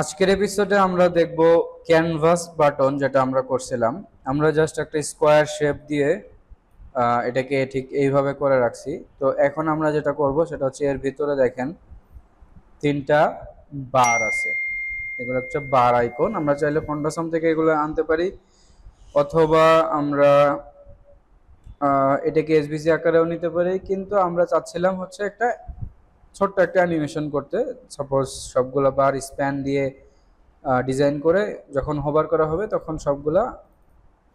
আজকের এপিসোডে আমরা দেখব ক্যানভাস বাটন যেটা আমরা করছিলাম। আমরা জাস্ট একটা স্কোয়ার শেপ দিয়ে এটাকে ঠিক এইভাবে করে রাখছি। তো এখন আমরা যেটা করব সেটা হচ্ছে এর ভিতরে দেখেন, তিনটা বার আছে। এগুলো হচ্ছে বার আইকন আমরা চাইলে ফন্ডাসাম থেকে এগুলো আনতে পারি। অথবা আমরা এটাকে এসবিসি আকারেও নিতে পারি। কিন্তু আমরা চাচ্ছিলাম হচ্ছে একটা ছোট্ট একটা অ্যানিমেশন করতে সাপোজ সবগুলো বার স্প্যান দিয়ে ডিজাইন করে যখন হোভার করা হবে তখন সবগুলা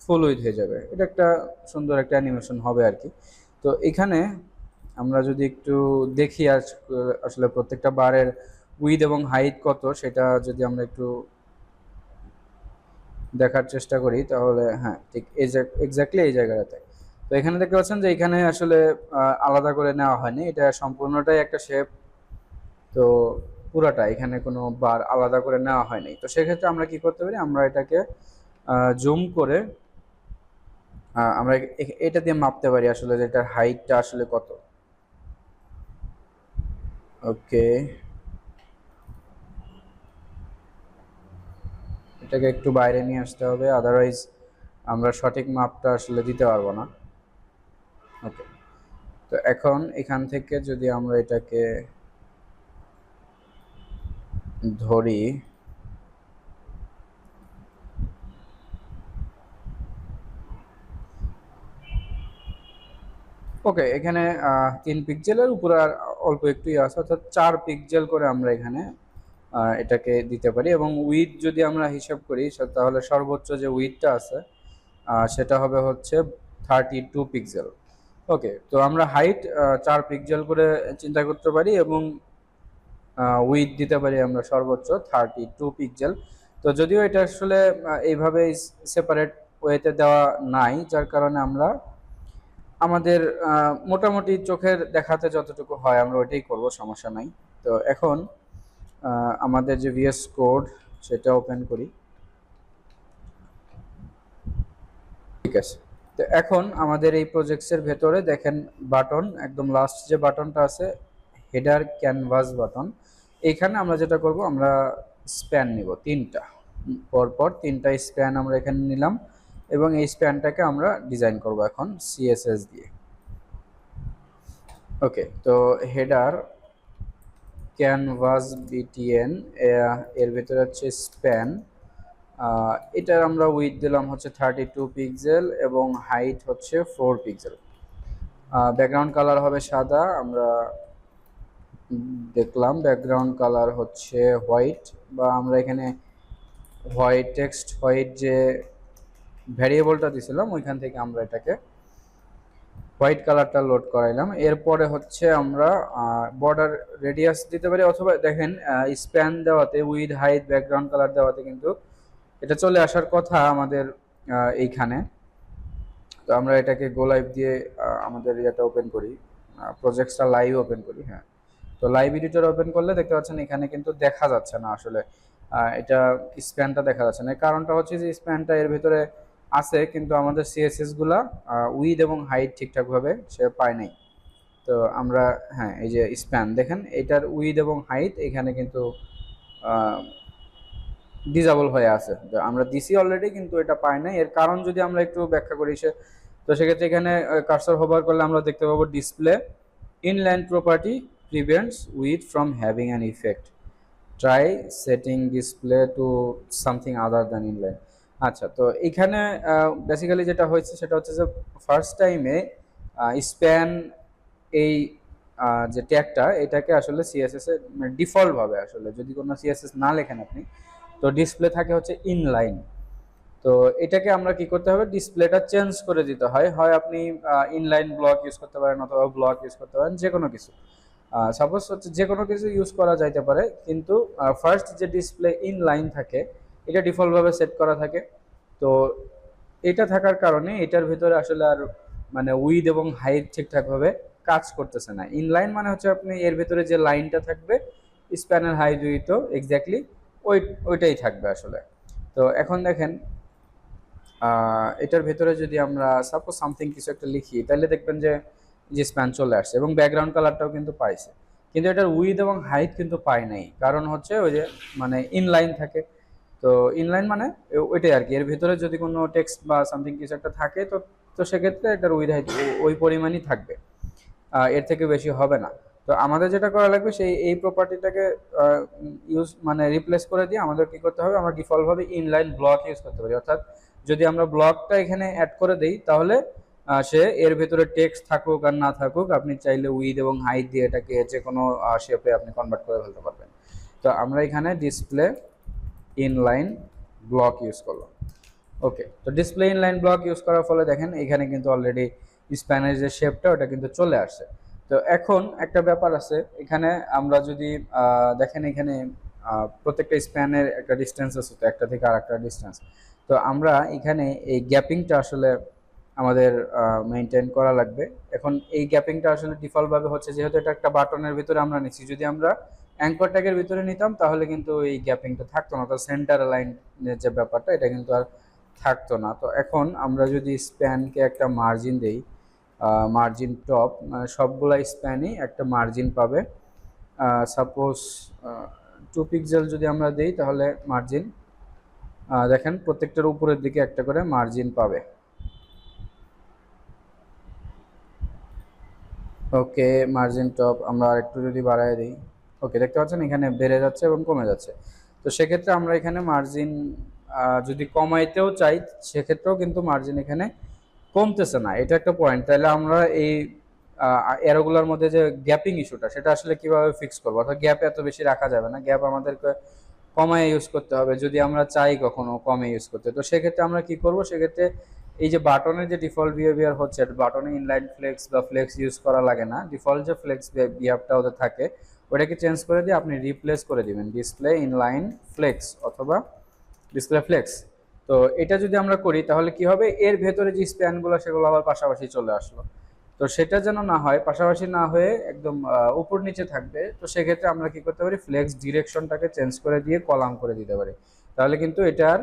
ফুল উইথ হয়ে যাবে। এটা একটা সুন্দর একটা অ্যানিমেশন হবে আর কি। তো এখানে আমরা যদি একটু দেখি আসলে প্রত্যেকটা বারের উইথ এবং হাইট কত, সেটা যদি আমরা একটু দেখার চেষ্টা করি, তাহলে হ্যাঁ ঠিক এক্স্যাক্টলি এই জায়গাটাতে। তো এখানে দেখতে পাচ্ছেন যে এখানে আসলে আলাদা করে নেওয়া হয়নি। এটা সম্পূর্ণটাই একটা শেপ তো পুরাটা এখানে কোনো বার আলাদা করে নেওয়া হয়নি। তো সেক্ষেত্রে আমরা কি করতে পারি? আমরা এটাকে জুম করে আমরা এটা দিয়ে মাপতে পারি আসলে যে এটার হাইটটা আসলে কত। ওকে এটাকে একটু বাইরে নিয়ে আসতে হবে আদারওয়াইজ আমরা সঠিক মাপটা আসলে দিতে পারব না। ওকে। তো এখন এখান থেকে যদি আমরা এটাকে ধরি, ওকে, এখানে তিন পিক্সেলের উপরে আর অল্প একটু ইয়ে আছে, অর্থাৎ চার পিক্সেল করে আমরা এখানে এটাকে দিতে পারি এবং উইথ যদি আমরা হিসাব করি তাহলে সর্বোচ্চ যে উইথটা আছে সেটা হবে হচ্ছে থার্টি টু পিক্সেল ওকে তো আমরা হাইট চার পিক্সেল করে চিন্তা করতে পারি এবং উইথ দিতে পারি আমরা সর্বোচ্চ থার্টি টু পিক্সেল তো যদিও এটা আসলে এইভাবে সেপারেট ওয়েতে দেওয়া নাই, যার কারণে আমরা আমাদের মোটামুটি চোখের দেখাতে যতটুকু হয় আমরা ওইটাই করব, সমস্যা নাই। তো এখন আমাদের যে ভিএস কোড সেটা ওপেন করি। ঠিক আছে। তো এখন আমাদের এই প্রজেক্টসের ভেতরে দেখেন বাটন একদম লাস্ট যে বাটনটা আছে হেডার ক্যানভাস বাটন এখানে আমরা যেটা করব, আমরা স্প্যান নিব তিনটা। পরপর তিনটা স্প্যান আমরা এখানে নিলাম এবং এই স্প্যানটাকে আমরা ডিজাইন করব এখন সিএসএস দিয়ে। ওকে তো হেডার ক্যানভাস বিটিএন এর ভিতরে হচ্ছে স্প্যান এটার আমরা উইথ দিলাম হচ্ছে থার্টি টু পিক্সেল এবং হাইট হচ্ছে ফোর পিক্সেল ব্যাকগ্রাউন্ড কালার হবে সাদা, আমরা দেখলাম ব্যাকগ্রাউন্ড কালার হচ্ছে হোয়াইট বা আমরা এখানে হোয়াইট টেক্সট হোয়াইট যে ভ্যারিয়েবলটা দিছিলাম, ওইখান থেকে আমরা এটাকে হোয়াইট কালারটা লোড করাইলাম। এরপরে হচ্ছে আমরা বর্ডার রেডিয়াস দিতে পারি অথবা দেখেন স্প্যান দেওয়াতে উইথ হাইট ব্যাকগ্রাউন্ড কালার দেওয়াতে কিন্তু এটা চলে আসার কথা আমাদের এইখানে। তো আমরা এটাকে গো লাইভ দিয়ে আমাদের ইয়েটা ওপেন করি। প্রজেক্টটা লাইভ ওপেন করি হ্যাঁ। তো লাইভ এডিটর ওপেন করলে দেখতে পাচ্ছেন এখানে কিন্তু দেখা যাচ্ছে না আসলে। এটা স্প্যানটা দেখা যাচ্ছে না। কারণটা হচ্ছে যে স্প্যানটা এর ভিতরে আছে, কিন্তু আমাদের সিএসএসগুলা উইথ এবং হাইট ঠিকঠাকভাবে সে পায় নাই। তো আমরা হ্যাঁ এই যে স্প্যান দেখেন, এটার উইথ এবং হাইট এখানে কিন্তু ডিজাবল হয়ে আছে। আমরা দিছি অলরেডি কিন্তু এটা পাই না এর কারণ যদি আমরা একটু ব্যাখ্যা করি সে, তো সেক্ষেত্রে এখানে কার্সর হোভার করলে আমরা দেখতে পাবো display inline property prevents width from having an effect try setting display to something other than inline আচ্ছা তো এখানে বেসিক্যালি যেটা হয়েছে সেটা হচ্ছে যে ফার্স্ট টাইমে স্প্যান এই যে ট্যাগটা এটাকে আসলে সিএসএস এর ডিফল্ট ভাবে আসলে, যদি কোনো সিএসএস না লেখেন আপনি তো ডিসপ্লে থাকে হচ্ছে ইনলাইন তো এটাকে আমরা কি করতে হবে? ডিসপ্লেটা চেঞ্জ করে দিতে হয়। হয় আপনি ইনলাইন ব্লক ইউজ করতে পারেন অথবা ব্লক ইউজ করতে পারেন যে কোনো কিছু সাপোজ হচ্ছে যে কোনো কিছু ইউজ করা যাইতে পারে, কিন্তু ফার্স্ট যে ডিসপ্লে ইনলাইন থাকে, এটা ডিফল্টভাবে সেট করা থাকে। তো এটা থাকার কারণে এটার ভিতরে আসলে আর মানে উইড এবং হাইট ঠিকঠাকভাবে কাজ করতেছে না। ইনলাইন মানে হচ্ছে আপনি এর ভিতরে যে লাইনটা থাকবে স্প্যানের হাইট উইথও এক্স্যাক্টলি ওই, ওইটাই থাকবে আসলে। তো এখন দেখেন এটার ভেতরে যদি আমরা সাপোজ সামথিং কিছু একটা লিখি, তাহলে দেখবেন যে যে স্প্যান চলে আসছে এবং ব্যাকগ্রাউন্ড কালারটাও কিন্তু পাইছে। কিন্তু এটার উইথ এবং হাইট কিন্তু পাই নাই। কারণ হচ্ছে ওই যে মানে ইনলাইন থাকে। তো ইনলাইন মানে ওইটাই আর কি। এর ভিতরে যদি কোনো টেক্সট বা সামথিং কিছু একটা থাকে, তো তো সেক্ষেত্রে এটার উইথ হাইট ওই পরিমাণই থাকবে। এর থেকে বেশি হবে না। তো আমাদের যেটা করা লাগবে, সেই এই প্রপার্টিটাকে ইউজ মানে রিপ্লেস করে দিয়ে আমাদের কি করতে হবে, আমরা ডিফল্টভাবে ইনলাইন ব্লক ইউজ করতে পারি। অর্থাৎ যদি আমরা ব্লকটা এখানে অ্যাড করে দেই, তাহলে সে এর ভেতরে টেক্সট থাকুক আর না থাকুক, আপনি চাইলে উইথ এবং হাইট দিয়ে এটাকে যে কোনো শেপে আপনি কনভার্ট করে ফেলতে পারবেন। তো আমরা এখানে ডিসপ্লে ইনলাইন ব্লক ইউজ করলাম। ওকে তো ডিসপ্লে ইনলাইন ব্লক ইউজ করার ফলে দেখেন, এখানে কিন্তু অলরেডি স্প্যানের যে শেপটা ওটা কিন্তু চলে আসছে। তো এখন একটা ব্যাপার আছে, এখানে আমরা যদি দেখেন এখানে প্রত্যেকটা স্প্যানের একটা ডিস্টেন্স আছে, তো একটা থেকে আর একটা ডিস্টেন্স তো আমরা এখানে এই গ্যাপিংটা আসলে আমাদের মেনটেন করা লাগবে। এখন এই গ্যাপিংটা আসলে ডিফল্টভাবে হচ্ছে, যেহেতু এটা একটা বাটনের ভিতরে আমরা নিচ্ছি, যদি আমরা অ্যাঙ্কর ট্যাগের ভিতরে নিতাম, তাহলে কিন্তু এই গ্যাপিংটা থাকতো না তো সেন্টার লাইনের যে ব্যাপারটা, এটা কিন্তু আর থাকতো না। তো এখন আমরা যদি স্প্যানকে একটা মার্জিন দেই মার্জিন টপ সবগুলা স্প্যানই একটা মার্জিন পাবে। সাপোজ টু পিক্সেল যদি আমরা দেই, তাহলে মার্জিন দেখেন প্রত্যেকটার উপরের দিকে একটা করে মার্জিন পাবে। ওকে মার্জিন টপ আমরা আরেকটু যদি বাড়ায় দিই। ওকে, দেখতে পাচ্ছেন এখানে বেড়ে যাচ্ছে এবং কমে যাচ্ছে। তো সেক্ষেত্রে আমরা এখানে মার্জিন যদি কমাইতেও চাই, সেক্ষেত্রেও কিন্তু মার্জিন এখানে কমতেছে না, এটা একটা পয়েন্ট তাহলে আমরা এই এরোগুলোর মধ্যে যে গ্যাপিং ইস্যুটা সেটা আসলে কীভাবে ফিক্স করব? অর্থাৎ গ্যাপ এত বেশি রাখা যাবে না গ্যাপ আমাদেরকে কমায় ইউজ করতে হবে, যদি আমরা চাই কখনো কমে ইউজ করতে। তো সেক্ষেত্রে আমরা কি করব? সেক্ষেত্রে এই যে বাটনের যে ডিফল্ট বিহেভিয়ার হচ্ছে বাটনে ইনলাইন ফ্লেক্স বা ফ্লেক্স ইউজ করা লাগে না ডিফল্ট যে ফ্লেক্স বিহেভটা ওদের থাকে, ওটাকে চেঞ্জ করে দিয়ে আপনি রিপ্লেস করে দিবেন। ডিসপ্লে ইনলাইন ফ্লেক্স অথবা ডিসপ্লে ফ্লেক্স তো এটা যদি আমরা করি, তাহলে কি হবে? এর ভেতরে যে স্প্যানগুলো সেগুলো আবার পাশাপাশি চলে আসলো। তো সেটা যেন না হয়, পাশাপাশি না হয়ে একদম উপর নিচে থাকবে, তো সেক্ষেত্রে আমরা কি করতে পারি? ফ্লেক্স ডিরেকশনটাকে চেঞ্জ করে দিয়ে কলাম করে দিতে পারি। তাহলে কিন্তু এটার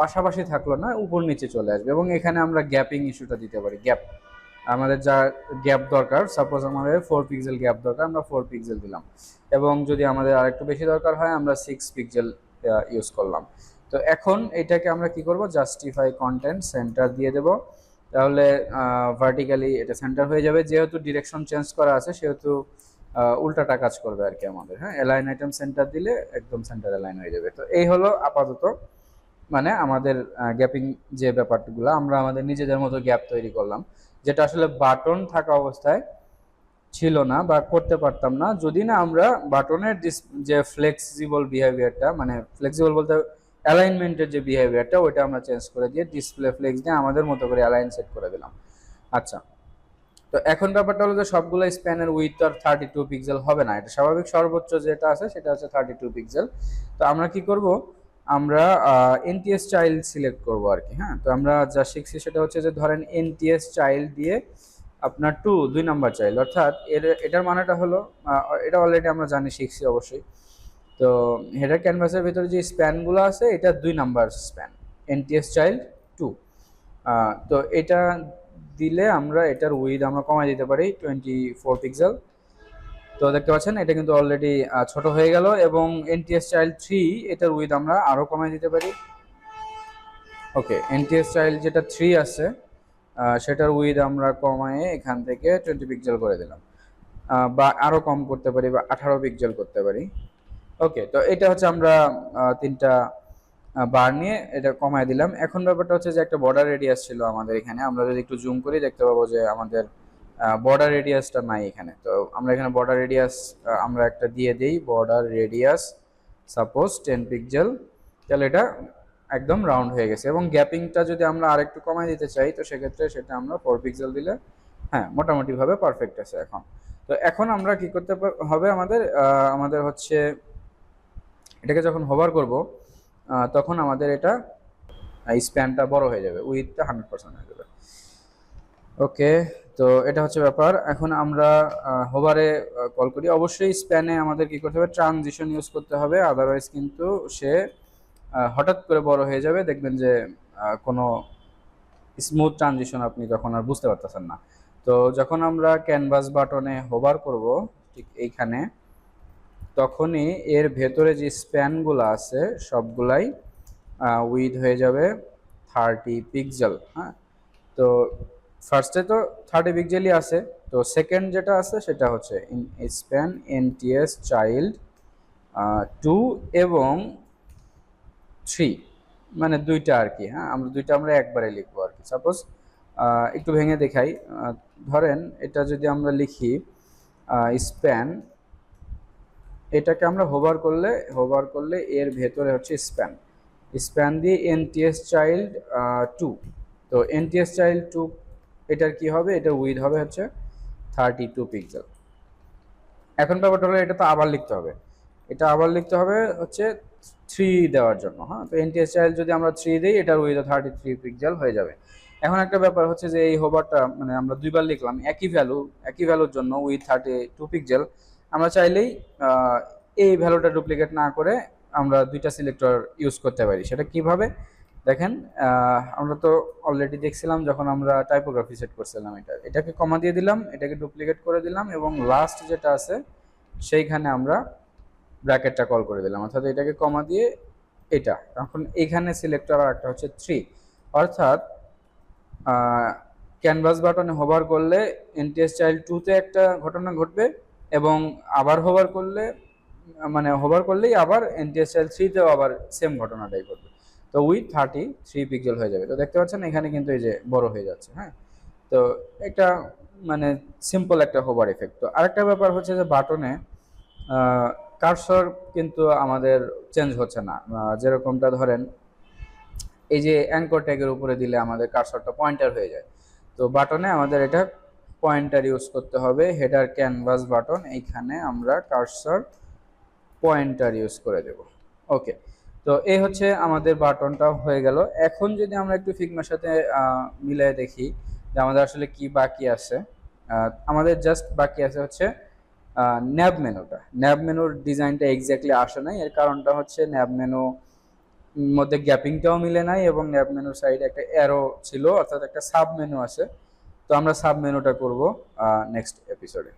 পাশাপাশি থাকল না, উপর নিচে চলে আসবে। এবং এখানে আমরা গ্যাপিং ইস্যুটা দিতে পারি। গ্যাপ আমাদের যা গ্যাপ দরকার সাপোজ আমাদের ফোর পিক্সেল গ্যাপ দরকার, আমরা ফোর পিক্সেল দিলাম। এবং যদি আমাদের আরেকটু বেশি দরকার হয়, আমরা সিক্স পিক্সেল ইউজ করলাম। তো এখন এটাকে আমরা কি করব? জাস্টিফাই কন্টেন্ট সেন্টার দিয়ে দেব। তাহলে ভার্টিক্যালি এটা সেন্টার হয়ে যাবে। যেহেতু ডিরেকশন চেঞ্জ করা আছে, সেহেতু উল্টাটা কাজ করবে আর কি আমাদের। হ্যাঁ অ্যালাইন আইটেম সেন্টার দিলে একদম সেন্টার অ্যালাইন হয়ে যাবে। তো এই হলো আপাতত মানে আমাদের গ্যাপিং যে ব্যাপারগুলো, আমরা আমাদের নিজেদের মতো গ্যাপ তৈরি করলাম। যেটা আসলে বাটন থাকা অবস্থায় ছিল না বা করতে পারতাম না। যদি না আমরা বাটনের যে ফ্লেক্সিবল বিহেভিয়ারটা মানে ফ্লেক্সিবল বলতে অ্যালাইনমেন্টের যে বিহেভিয়ারটা ওইটা আমরা চেঞ্জ করে দিয়ে ডিসপ্লে ফ্লেক্স দিয়ে আমাদের মতো করে অ্যালাইন সেট করে দিলাম। আচ্ছা তো এখন ব্যাপারটা হলো যে সবগুলো স্প্যানের উইথ আর থার্টি টু পিক্সেল হবে না। এটা স্বাভাবিক সর্বোচ্চ যেটা আছে, সেটা হচ্ছে থার্টি টু পিক্সেল তো আমরা কি করব? আমরা এনটিএস চাইল্ড সিলেক্ট করব আর কি হ্যাঁ? তো আমরা যা শিখছি সেটা হচ্ছে যে ধরেন এনটিএস চাইল্ড দিয়ে আপনার টু দুই নাম্বার চাইল্ড অর্থাৎ এর, এটার মানেটা হলো এটা অলরেডি আমরা জানি, শিখছি অবশ্যই। তো হেডার ক্যানভাসের ভিতরে যে স্প্যানগুলো আছে, এটা দুই number span nth child two তো এটা দিলে আমরা এটার উইথ আমরা কমাই দিতে পারি টোয়েন্টি ফোর পিক্সেল তো দেখতে পাচ্ছেন, এটা কিন্তু অলরেডি ছোট হয়ে গেল এবং এনটিএস চাইল্ড থ্রি এটার উইথ আমরা আরও কমাই দিতে পারি। ওকে এনটিএস চাইল্ড যেটা থ্রি আছে সেটার উইথ আমরা কমায়ে এখান থেকে টোয়েন্টি পিক্সেল করে দিলাম। বা আরও কম করতে পারি বা আঠারো পিক্সেল করতে পারি। ওকে তো এটা হচ্ছে আমরা তিনটা বার নিয়ে এটা কমায় দিলাম। এখন ব্যাপারটা হচ্ছে যে একটা বর্ডার রেডিয়াস ছিল আমাদের এখানে। আমরা যদি একটু জুম করি, দেখতে পাবো যে আমাদের বর্ডার রেডিয়াসটা নাই এখানে। তো আমরা এখানে বর্ডার রেডিয়াস আমরা একটা দিয়ে দিই। Border radius suppose ten pixel তাহলে এটা একদম রাউন্ড হয়ে গেছে। এবং গ্যাপিংটা যদি আমরা আরেকটু কমাই দিতে চাই, তো সেক্ষেত্রে সেটা আমরা ফোর পিক্সেল দিলে হ্যাঁ মোটামুটিভাবে পারফেক্ট আছে এখন। তো এখন আমরা কি করতে হবে আমাদের আমাদের হচ্ছে এটাকে যখন হোভার করব তখন আমাদের এটা স্প্যানটা বড় হয়ে যাবে উইথটা হান্ড্রেড পার্সেন্ট হয়ে যাবে। ওকে তো এটা হচ্ছে ব্যাপার। এখন আমরা হোভারে কল করি। অবশ্যই স্প্যানে আমাদের কি করতে হবে? ট্রানজিশন ইউজ করতে হবে। আদারওয়াইজ কিন্তু সে হঠাৎ করে বড় হয়ে যাবে। দেখবেন যে কোনো স্মুথ ট্রানজিশন আপনি তখন আর বুঝতে পারতেছেন না। তো যখন আমরা ক্যানভাস বাটনে হোভার করব, ঠিক এইখানে তখনই এর ভেতরে যে স্প্যানগুলো আছে, সবগুলাই উইথ হয়ে যাবে থার্টি পিক্সেল হ্যাঁ? তো ফার্স্টে তো থার্টি পিক্সেলই আছে, তো সেকেন্ড যেটা আছে সেটা হচ্ছে in span nth child two এবং থ্রি মানে দুইটা আর কি হ্যাঁ? আমরা দুইটা আমরা একবারে লিখব আর কি। সাপোজ একটু ভেঙে দেখাই ধরেন এটা যদি আমরা লিখি স্প্যান এটাকে আমরা হোভার করলে হোভার করলে এর ভেতরে হচ্ছে স্প্যান স্প্যান দিয়ে এনটিএস চাইল্ড টু তো এনটিএস চাইল্ড টু এটার কি হবে? এটার উইথ হবে হচ্ছে থার্টি টু পিক্সেল এখন ব্যাপারটা হলো, এটা তো আবার লিখতে হবে। এটা আবার লিখতে হবে হচ্ছে থ্রি দেওয়ার জন্য হ্যাঁ? তো এনটিএস চাইল্ড যদি আমরা থ্রি দিই, এটার উইথ থার্টি থ্রি পিক্সেল হয়ে যাবে। এখন একটা ব্যাপার হচ্ছে যে এই হোভারটা মানে আমরা দুইবার লিখলাম, একই ভ্যালু একই ভ্যালুর জন্য উইথ থার্টি টু পিক্সেল আমরা চাইলেই এই ভ্যালুটা ডুপ্লিকেট না করে আমরা দুইটা সিলেক্টর ইউজ করতে পারি। সেটা কীভাবে? দেখেন আমরা তো অলরেডি দেখছিলাম যখন আমরা টাইপোগ্রাফি সেট করছিলাম এটা। এটাকে কমা দিয়ে দিলাম, এটাকে ডুপ্লিকেট করে দিলাম এবং লাস্ট যেটা আছে, সেইখানে আমরা ব্র্যাকেটটা কল করে দিলাম। অর্থাৎ এটাকে কমা দিয়ে এটা। এখন এখানে সিলেক্টর আর একটা হচ্ছে থ্রি অর্থাৎ ক্যানভাস বাটনে হোভার করলে এনটিএস চাইল্ড টুতে একটা ঘটনা ঘটবে। এবং আবার হোভার করলে মানে হোভার করলেই আবার এনটিএস চাইল্ড থ্রিতেও আবার সেম ঘটনাটাই ঘটবে। তো উইথ থার্টি থ্রি পিক্সেল হয়ে যাবে। তো দেখতে পাচ্ছেন এখানে কিন্তু এই যে বড় হয়ে যাচ্ছে হ্যাঁ? তো একটা মানে সিম্পল একটা হোভার এফেক্ট তো আরেকটা ব্যাপার হচ্ছে যে বাটনে কারসর কিন্তু আমাদের চেঞ্জ হচ্ছে না। যেরকমটা ধরেন, এই যে অ্যাঙ্কর ট্যাগের উপরে দিলে আমাদের কারসরটা পয়েন্টার হয়ে যায়। তো বাটনে আমাদের এটা পয়েন্টার ইউজ করতে হবে, হেডার ক্যানভাস বাটন, এইখানে আমরা কার্সার পয়েন্টার ইউজ করে দেব। ওকে, তো এই হচ্ছে আমাদের বাটনটা হয়ে গেল। এখন যদি আমরা একটু ফিগমার সাথে মিলিয়ে দেখি যে আমাদের আসলে কি বাকি আছে। আমাদের জাস্ট বাকি আছে হচ্ছে ন্যাব মেনুটা। ন্যাব মেনুর ডিজাইনটা এক্স্যাক্টলি আসে নাই। এর কারণটা হচ্ছে ন্যাব মেনু মধ্যে গ্যাপিংটাও মিলে নাই এবং ন্যাব মেনুর সাইডে একটা অ্যারো ছিল, অর্থাৎ একটা সাব মেনু আছে। তো আমরা সাব মেনুটা করব নেক্সট এপিসোডে